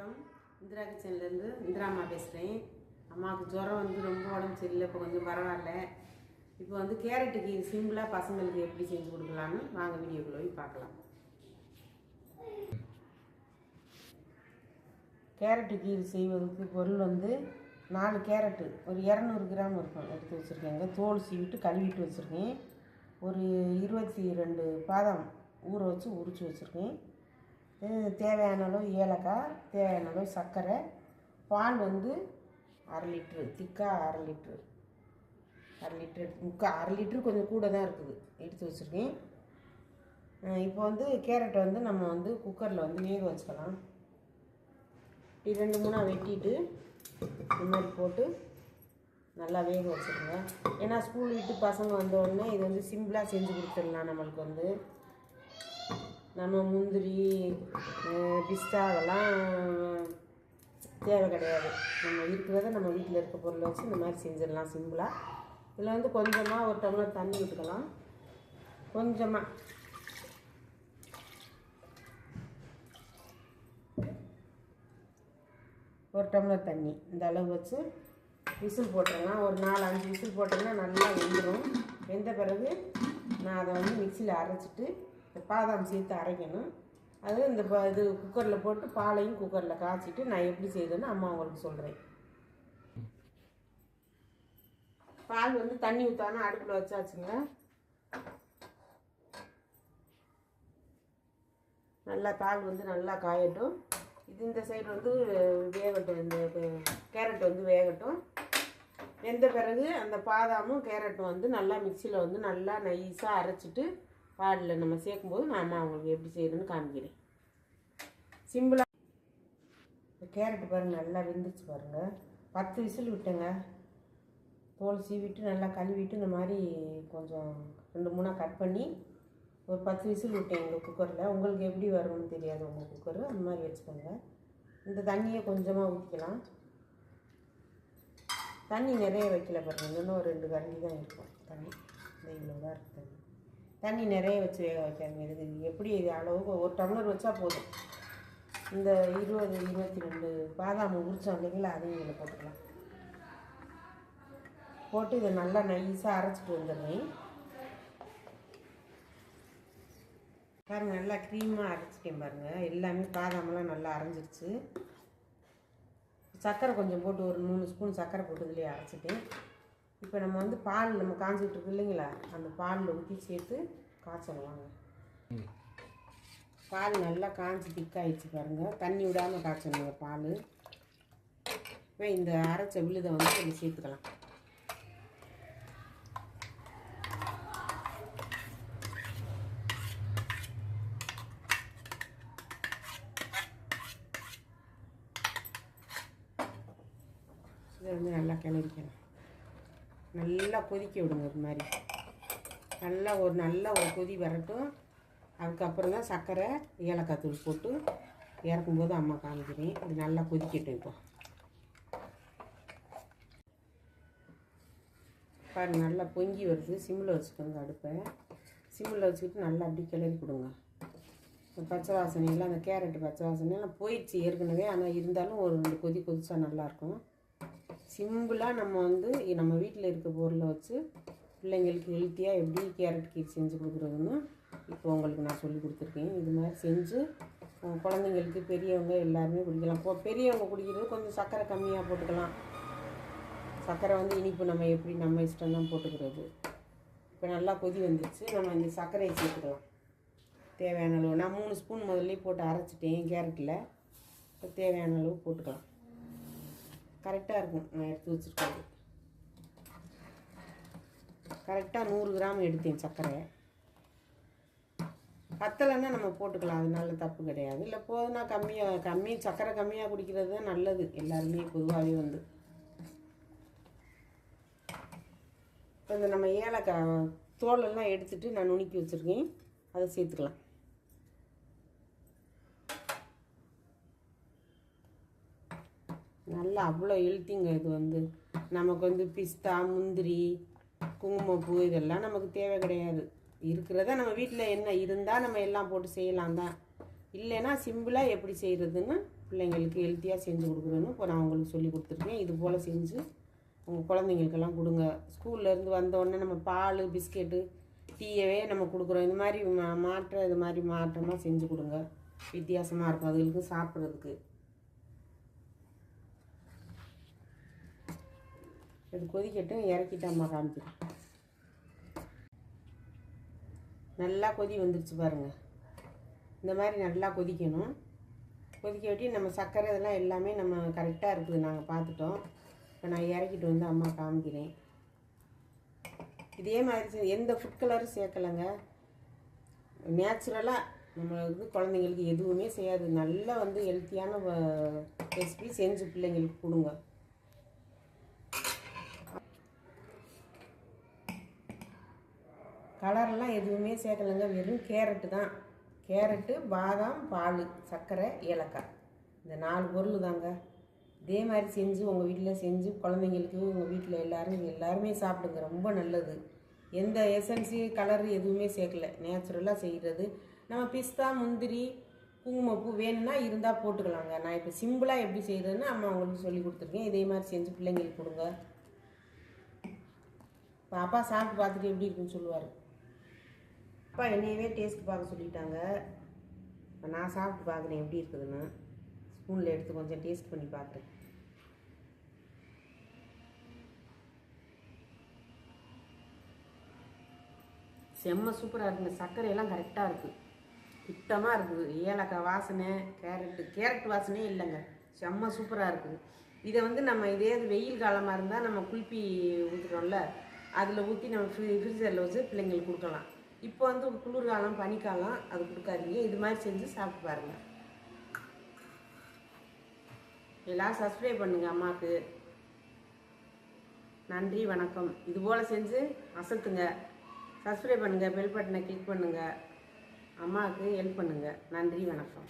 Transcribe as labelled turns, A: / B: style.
A: வணக்கம். இந்திரா கிச்சன்லேருந்து இந்திரா அம்மா பேசுகிறேன் அம்மாவுக்கு ஜுரம் வந்து ரொம்ப உடம்பு சரியில்லை இப்போ கொஞ்சம் பரவாயில்ல. இப்போ வந்து கேரட்டுக்கு சிம்பிளாக பசங்களுக்கு எப்படி செஞ்சு கொடுக்கலான்னு வாங்க வீடியோக்குள்ள போய் பார்க்கலாம். கேரட்டு கீரை செய்வதற்கு பொருள் வந்து நாலு கேரட்டு ஒரு இரநூறு கிராம் இருக்கும் எடுத்து வச்சுருக்கேங்க. தோல் சீவிட்டு கழுவிட்டு வச்சுருக்கேன். ஒரு இருபத்தி ரெண்டு பாதாம் ஊற வச்சு உரித்து வச்சுருக்கேன். தேவையான அளவு ஏலக்காய் தேவையான அளவு சர்க்கரை பால் வந்து அரை லிட்ரு திக்காக அரை லிட்ரு அரை லிட்ரு முக்கால் அரை லிட்ரு கொஞ்சம் கூட தான் இருக்குது. எடுத்து வச்சுருக்கேன். இப்போ வந்து கேரட்டை வந்து நம்ம வந்து குக்கரில் வந்து வேக வச்சுக்கலாம். இப்படி ரெண்டு மூணாக வெட்டிட்டு இந்த மாதிரி போட்டு நல்லா வேக வச்சுருங்க ஏன்னா ஸ்கூல் விட்டு பசங்க வந்த உடனே இது வந்து சிம்பிளாக செஞ்சு கொடுத்துடலாம் நம்மளுக்கு வந்து. நம்ம முந்திரி பிஸ்தா அதெல்லாம் தேவை கிடையாது. நம்ம இருக்கிறத நம்ம வீட்டில் இருக்க பொருளை வச்சு இந்த மாதிரி செஞ்சிடலாம் சிம்பிளாக இதில் வந்து கொஞ்சமாக ஒரு டம்ளர் தண்ணி விட்டுக்கலாம் கொஞ்சமாக ஒரு டம்ளர் தண்ணி இந்த அளவு வச்சு விசில் போட்டுருங்க ஒரு நாலு அஞ்சு விசில் போட்டோம்னா நல்லா வெந்துடும் வெந்த பிறகு நான் அதை வந்து மிக்சியில் அரைச்சிட்டு இந்த பாதாம் சேர்த்து அரைக்கணும். அது இந்த ப- இது குக்கரில் போட்டு பாலையும் குக்கரில் காய்ச்சிட்டு நான் எப்படி செய்தேன்னு அம்மா உங்களுக்கு சொல்கிறேன் பால் வந்து தண்ணி ஊற்றாம அடுப்பில் வச்சாச்சுங்க. நல்லா பால் வந்து நல்லா காயட்டும். இது இந்த சைடு வந்து வேகட்டும். இந்த கேரட் வந்து வேகட்டும். வெந்த பிறகு அந்த பாதாமும் கேரட்டும் வந்து நல்லா மிக்சியில் வந்து நல்லா நைஸாக அரைச்சிட்டு பாலில் நம்ம சேர்க்கும்போது நான் அவங்களுக்கு எப்படி செய்யணும்னு காமிக்கிறேன். சிம்பிளாக கேரட் பாருங்கள் நல்லா வெந்துச்சு பாருங்கள் பத்து விசில் விட்டேங்க. தோல் சீவிட்டு நல்லா கழுவிட்டு இந்த மாதிரி கொஞ்சம் ரெண்டு மூணாக கட் பண்ணி ஒரு பத்து விசில் விட்டேன் எங்கள் குக்கரில். உங்களுக்கு எப்படி வரும்னு தெரியாது உங்கள் குக்கரு. அந்த மாதிரி வச்சுக்கோங்க. இந்த தண்ணியை கொஞ்சமாக ஊற்றிக்கலாம் தண்ணி நிறைய வைக்கல பாருங்க. இன்னும் ரெண்டு கரண்டி தான் இருக்கும். தண்ணி. இந்த இவ்வளோ தான் இருக்குது தண்ணி. தண்ணி நிறைய வச்சு வேக வைக்காதீங்க. இது எப்படி இது அளவுக்கு ஒரு டம்ளர் வச்சா போதும். இந்த இருபது இருபத்தி ரெண்டு பாதாம் உரிச்சோம் இல்லைங்களா அதையும் இதில் போட்டுக்கலாம். போட்டு இதை நல்லா நைஸாக அரைச்சிட்டு வந்துடுறேன். பாருங்கள் நல்லா க்ரீமாக அரைச்சிட்டேன் பாருங்கள் எல்லாமே பாதாமெல்லாம் நல்லா அரைஞ்சிருச்சு. சர்க்கரை கொஞ்சம் போட்டு ஒரு மூணு ஸ்பூன் சர்க்கரை போட்டு இதுலேயே அரைச்சிட்டேன். இப்போ நம்ம வந்து பால் நம்ம காஞ்சிட்டு இருக்கு இல்லைங்களா? அந்த பாலில் ஊற்றி சேர்த்து காய்ச்சணும் வாங்க பால் நல்லா காஞ்சி திக்காயிடுச்சு பாருங்கள் தண்ணி விடாமல் காய்ச்சணுங்க பால். இப்போ இந்த அரைச்ச விழுதை வந்து கொஞ்சம் சேர்த்துக்கலாம். இதை வந்து நல்லா கிளறிக்கணும். நல்லா கொதிக்க விடுங்க இது மாதிரி. நல்லா ஒரு நல்ல ஒரு கொதி வரட்டும். அதுக்கப்புறம் தான் சர்க்கரை ஏலக்காய் தூள் போட்டு இறக்கும்போது அம்மா காமிக்கிறேன். அது நல்லா கொதிக்கட்டும் இப்போ. பாரு நல்லா பொங்கி வருது. சிம்மில் வச்சுக்கோங்க அடுப்பை. சிம்மில் வச்சுக்கிட்டு நல்லா அப்படி கிளறி கொடுங்க. பச்சை வாசனையெல்லாம் அந்த கேரட்டு பச்சை வாசனையெல்லாம் போயிடுச்சு ஏற்கனவே. ஆனால் இருந்தாலும் ஒரு ரெண்டு கொதி கொதிச்சா நல்லாயிருக்கும் சிம்பிளாக நம்ம வந்து நம்ம வீட்டில் இருக்க பொருளை வச்சு பிள்ளைங்களுக்கு ஹெல்த்தியாக எப்படி கேரட் கீர் செஞ்சு கொடுக்குறதுன்னு இப்போ உங்களுக்கு நான் சொல்லி கொடுத்துருக்கேன். இது மாதிரி செஞ்சு குழந்தைங்களுக்கு பெரியவங்க எல்லாருமே குடிக்கலாம். இப்போ பெரியவங்க குடிக்கிறது கொஞ்சம் சர்க்கரை கம்மியாக போட்டுக்கலாம். சர்க்கரை வந்து இனிப்பு நம்ம எப்படி நம்ம இஷ்டம் தான் போட்டுக்கிறது. இப்போ நல்லா கொதி வந்துச்சு நம்ம இந்த சர்க்கரையை சேர்த்துக்கலாம். தேவையான அளவு. நான் மூணு ஸ்பூன் முதல்ல போட்டு அரைச்சிட்டேன் கேரட்டில் இப்போ தேவையான அளவு போட்டுக்கலாம். கரெக்டாக இருக்கும். நான் எடுத்து வச்சுருக்கேன் கரெக்டாக நூறு கிராம் எடுத்தேன் சர்க்கரை பத்தலைன்னா நம்ம போட்டுக்கலாம். அதனால தப்பு கிடையாது. இல்லை போதுன்னா கம்மியாக கம்மி சர்க்கரை கம்மியாக குடிக்கிறது தான் நல்லது. எல்லாருமே பொதுவாகவே வந்து. இப்போ இந்த நம்ம ஏலக்காய் தோலெல்லாம் எடுத்துட்டு நான் நுணுக்கி வச்சுருக்கேன். அதை சேர்த்துக்கலாம். நல்லா அவ்வளோ ஹெல்த்திங்க இது வந்து. நமக்கு வந்து பிஸ்தா முந்திரி குங்குமப்பூ இதெல்லாம் நமக்கு தேவை கிடையாது. இருக்கிறத நம்ம வீட்டில் என்ன இருந்தால் நம்ம எல்லாம் போட்டு செய்யலாம் தான். இல்லைன்னா சிம்பிளாக எப்படி செய்கிறதுன்னு பிள்ளைங்களுக்கு ஹெல்த்தியாக செஞ்சு கொடுக்குறேன்னு இப்போ நான் உங்களுக்கு சொல்லி கொடுத்துருக்கேன். இது போல் செஞ்சு உங்கள் குழந்தைங்களுக்கெல்லாம் கொடுங்க. ஸ்கூல்லேருந்து வந்தோடனே நம்ம பால் பிஸ்கெட்டு டீயவே நம்ம கொடுக்குறோம். இந்த மாதிரி மா மாற்ற இது மாதிரி மாற்றமாக செஞ்சு கொடுங்க. வித்தியாசமாக இருக்கும். அதுகளுக்கு சாப்பிட்றதுக்கு. இது கொதிக்கட்டும் இறக்கிட்டு அம்மா காமிக்கிறேன். நல்லா கொதி வந்துருச்சு பாருங்கள் இந்த மாதிரி நல்லா கொதிக்கணும். கொதிக்க வெட்டி நம்ம சர்க்கரை இதெல்லாம் எல்லாமே நம்ம கரெக்டாக இருக்குது நாங்கள் பார்த்துட்டோம். இப்போ நான் இறக்கிட்டு வந்து அம்மா காமிக்கிறேன். இதே மாதிரி எந்த ஃபுட் கலரும் சேர்க்கலைங்க. நேச்சுரலாக நம்ம வந்து குழந்தைங்களுக்கு எதுவுமே செய்யாது. நல்லா வந்து ஹெல்த்தியான ரெசிபி செஞ்சு பிள்ளைங்களுக்கு கொடுங்க. கலர்லாம் எதுவுமே சேர்க்கலைங்க. வெறும் கேரட்டு தான். கேரட்டு பாதாம் பால் சர்க்கரை ஏலக்காய். இந்த நாலு பொருள் தாங்க. இதே மாதிரி செஞ்சு உங்கள் வீட்டில் செஞ்சு குழந்தைங்களுக்கு உங்கள் வீட்டில் எல்லோரும் எல்லாருமே சாப்பிடுங்க. ரொம்ப நல்லது. எந்த எசன்ஸு கலர் எதுவுமே சேர்க்கல. நேச்சுரலாக செய்கிறது நம்ம பிஸ்தா முந்திரி குங்குமப்பூ வேணும்னா இருந்தால் போட்டுக்கலாங்க. நான் இப்போ சிம்பிளாக எப்படி செய்கிறதுன்னு அம்மா அவங்களுக்கு சொல்லி கொடுத்துருக்கேன். இதே மாதிரி செஞ்சு பிள்ளைங்களுக்கு கொடுங்க. பாப்பா சாப்பிட்டு பார்த்துட்டு எப்படி இருக்குன்னு சொல்லுவார். அப்பா என்னையவே டேஸ்ட் பார்க்க சொல்லிட்டாங்க. இப்போ நான் சாப்பிட்டு பார்க்குறேன் எப்படி இருக்குதுன்னு. ஸ்பூனில் எடுத்து கொஞ்சம் டேஸ்ட் பண்ணி பார்க்குறேன். செம்ம சூப்பராக இருக்குங்க சர்க்கரையெல்லாம் கரெக்டாக இருக்குது சுத்தமாக இருக்குது. ஏலக்காய் வாசனை கேரட்டு கேரட் வாசனையே இல்லைங்க. செம்ம சூப்பராக இருக்குது. இதை வந்து நம்ம இதே இது வெயில் காலமாக இருந்தால் நம்ம குளிப்பி ஊற்றுறோம்ல அதில் ஊற்றி நம்ம ஃப்ரீ ஃப்ரீசரில் வச்சு பிள்ளைங்களுக்கு கொடுக்கலாம். இப்போ வந்து குளிர்காலம் பனிக்காலம் அது கொடுக்காதீங்க. இது மாதிரி செஞ்சு சாப்பிட்டு பாருங்கள் எல்லாம் சப்ஸ்கிரைப் பண்ணுங்கள் அம்மாவுக்கு. நன்றி வணக்கம். இது போல் செஞ்சு அசத்துங்க. சப்ஸ்கிரைப் பண்ணுங்கள் பெல் பட்டனை கிளிக் பண்ணுங்கள் அம்மாவுக்கு ஹெல்ப் பண்ணுங்கள் நன்றி வணக்கம்.